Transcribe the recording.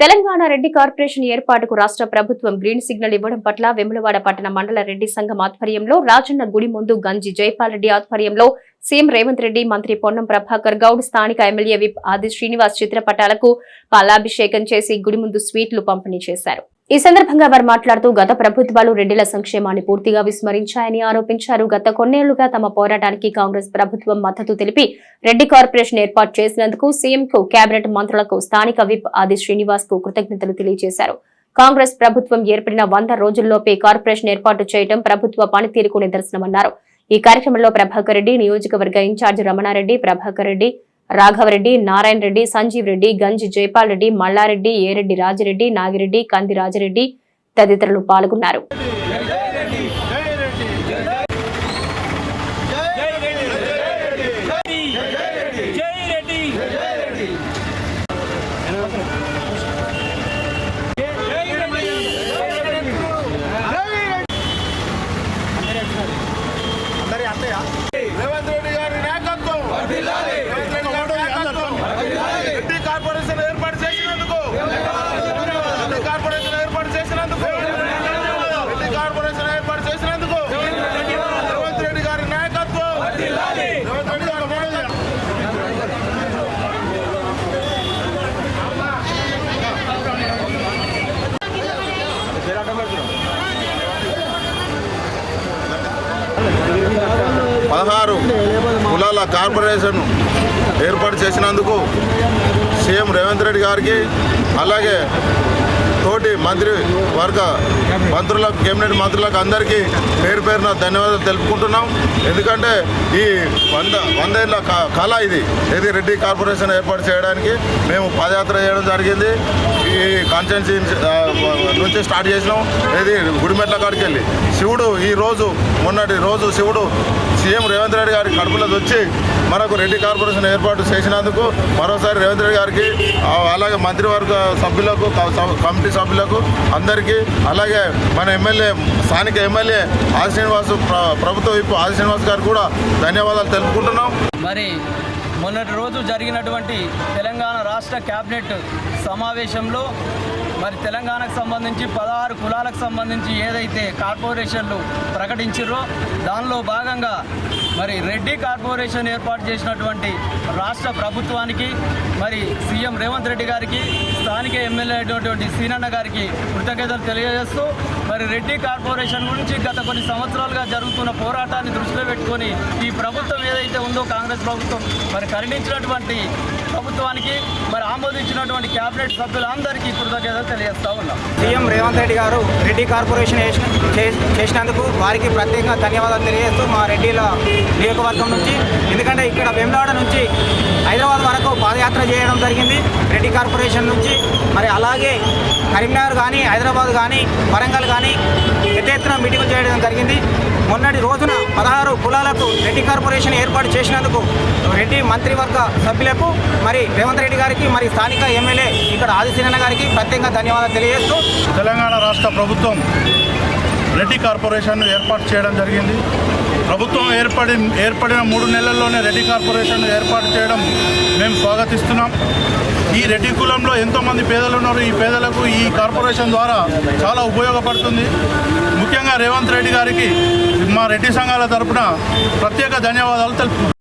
Telangana Reddy corporation ఏర్పాటుకు రాష్ట్ర ప్రభుత్వం గ్రీన్ సిగ్నల్ ఇవ్వడం పట్ల వెములవాడ పట్టణ మండల రెడ్డి సంఘం ఆధ్వర్యంలో రాజన్న గుడి ముందు గంజి జైపాల్ రెడ్డి ఆధ్వర్యంలో సీఎం రేవంత్ రెడ్డి మంత్రి పొన్నం ప్రభాకర్ గౌడ్ స్థానిక ఎమ్మెల్యే విప్ ఆది శ్రీనివాస్ చిత్రపటాలకు పాలాభిషేకం చేసి గుడి ముందు స్వీట్లు పంపిణీ చేశారు. ఈ సందర్భంగా వారు మాట్లాడుతూ గత ప్రభుత్వాలు రెడ్డిల సంక్షేమాన్ని పూర్తిగా విస్మరించాయని ఆరోపించారు. గత కొన్నేళ్ళుగా తమ పోరాటానికి కాంగ్రెస్ ప్రభుత్వం మద్దతు తెలిపి రెడ్డి కార్పొరేషన్ ఏర్పాటు చేసినందుకు సీఎంకు కేబినెట్ మంత్రులకు స్థానిక విప్ ఆది శ్రీనివాస్కు కృతజ్ఞతలు తెలియజేశారు. కాంగ్రెస్ ప్రభుత్వం ఏర్పడిన వంద రోజుల్లోపే కార్పొరేషన్ ఏర్పాటు చేయడం ప్రభుత్వ పనితీరుకు నిదర్శనమన్నారు. ఈ కార్యక్రమంలో ప్రభాకర్ రెడ్డి నియోజకవర్గ ఇన్ఛార్జ్ రమణారెడ్డి ప్రభాకర్ రెడ్డి రాఘవరెడ్డి నారాయణ రెడ్డి సంజీవ్ రెడ్డి గంజి జైపాల్ రెడ్డి మల్లారెడ్డి ఏరెడ్డి రాజిరెడ్డి నాగిరెడ్డి కంది రాజిరెడ్డి తదితరులు పాల్గొన్నారు. అందరి రెడ్డి రేవంత్ రెడ్డి గారి నాయకత్వం రేవంత్ రెడ్డి గారి నాయకత్వం రెడ్డి కార్పొరేషన్ ఏర్పాటు చేసినందుకు రెడ్డి కార్పొరేషన్ ఏర్పాటు చేసినందుకు రెడ్డి కార్పొరేషన్ ఏర్పాటు చేసినందుకు రేవంత్ రెడ్డి గారి నాయకత్వం రేవంత్ రెడ్డి గారి నాయకత్వం పదహారు కులాల కార్పొరేషన్ ఏర్పాటు చేసినందుకు సీఎం రేవంత్ రెడ్డి గారికి అలాగే తోటి మంత్రి వర్గ మంత్రులకు కేబినెట్ మంత్రులకు అందరికీ పేరు పేరున ధన్యవాదాలు తెలుపుకుంటున్నాం. ఎందుకంటే ఈ వంద వందేళ్ళ క- కళ ఇది. ఇది రెడ్డి కార్పొరేషన్ ఏర్పాటు చేయడానికి మేము పాదయాత్ర చేయడం జరిగింది. ఈ కాన్స్టెన్సీ నుంచి స్టార్ట్ చేసినాం. ఇది గుడిమెట్ల కాడికి వెళ్ళి శివుడు ఈరోజు మొన్నటి రోజు శివుడు సీఎం రేవంత్ రెడ్డి గారి కడుపులో వచ్చి మనకు రెడ్డి కార్పొరేషన్ ఏర్పాటు చేసినందుకు మరోసారి రేవంత్ రెడ్డి గారికి అలాగే మంత్రివర్గ సభ్యులకు కమిటీ సభ్యులకు అందరికీ అలాగే మన ఎమ్మెల్యే స్థానిక ఎమ్మెల్యే ఆది శ్రీనివాస్ ప్రభుత్వ విప్పు ఆది శ్రీనివాస్ గారికి కూడా ధన్యవాదాలు తెలుపుకుంటున్నాం. మరి మొన్నటి రోజు జరిగినటువంటి తెలంగాణ రాష్ట్ర కేబినెట్ సమావేశంలో మరి తెలంగాణకు సంబంధించి పదహారు కులాలకు సంబంధించి ఏదైతే కార్పొరేషన్లు ప్రకటించారో దానిలో భాగంగా మరి రెడ్డి కార్పొరేషన్ ఏర్పాటు చేసినటువంటి రాష్ట్ర ప్రభుత్వానికి మరి సీఎం రేవంత్ రెడ్డి గారికి స్థానిక ఎమ్మెల్యే అయినటువంటి సీనన్న గారికి కృతజ్ఞతలు తెలియజేస్తూ మరి రెడ్డి కార్పొరేషన్ గురించి గత కొన్ని సంవత్సరాలుగా జరుగుతున్న పోరాటాన్ని దృష్టిలో పెట్టుకొని ఈ ప్రభుత్వం ఏదైతే ఉందో కాంగ్రెస్ ప్రభుత్వం మరి కరుణించినటువంటి ప్రభుత్వానికి మరి ఆమోదించినటువంటి కేబినెట్ సభ్యులందరికీ కృతజ్ఞతలు తెలియజేస్తా ఉన్నాం. సీఎం రేవంత్ రెడ్డి గారు రెడ్డి కార్పొరేషన్ చేసినందుకు వారికి ప్రత్యేకంగా ధన్యవాదాలు తెలియజేస్తూ మా రెడ్డిల నియోజకవర్గం నుంచి ఎందుకంటే ఇక్కడ వేములవాడ నుంచి హైదరాబాద్ వరకు పాదయాత్ర చేయడం జరిగింది. రెడ్డి కార్పొరేషన్ నుంచి మరి అలాగే కరీంనగర్ కానీ హైదరాబాద్ కానీ వరంగల్ కానీ పెద్ద ఎత్తున మీటింగ్ చేయడం జరిగింది. మొన్నటి రోజున పదహారు కులాలకు రెడ్డి కార్పొరేషన్ ఏర్పాటు చేసినందుకు రెడ్డి మంత్రివర్గ సభ్యులకు మరి రేవంత్ రెడ్డి గారికి మరి స్థానిక ఎమ్మెల్యే ఇక్కడ ఆదిశీనన్న గారికి ప్రత్యేకంగా ధన్యవాదాలు తెలియజేస్తూ తెలంగాణ రాష్ట్ర ప్రభుత్వం రెడ్డి కార్పొరేషన్ను ఏర్పాటు చేయడం జరిగింది. ప్రభుత్వం ఏర్పడి ఏర్పడిన మూడు నెలల్లోనే రెడ్డి కార్పొరేషన్ ఏర్పాటు చేయడం మేము స్వాగతిస్తున్నాం. ఈ రెడ్డి కులంలో ఎంతోమంది పేదలు ఉన్నారు. ఈ పేదలకు ఈ కార్పొరేషన్ ద్వారా చాలా ఉపయోగపడుతుంది. ముఖ్యంగా రేవంత్ రెడ్డి గారికి మా రెడ్డి సంఘాల తరపున ప్రత్యేక ధన్యవాదాలు తెలుపు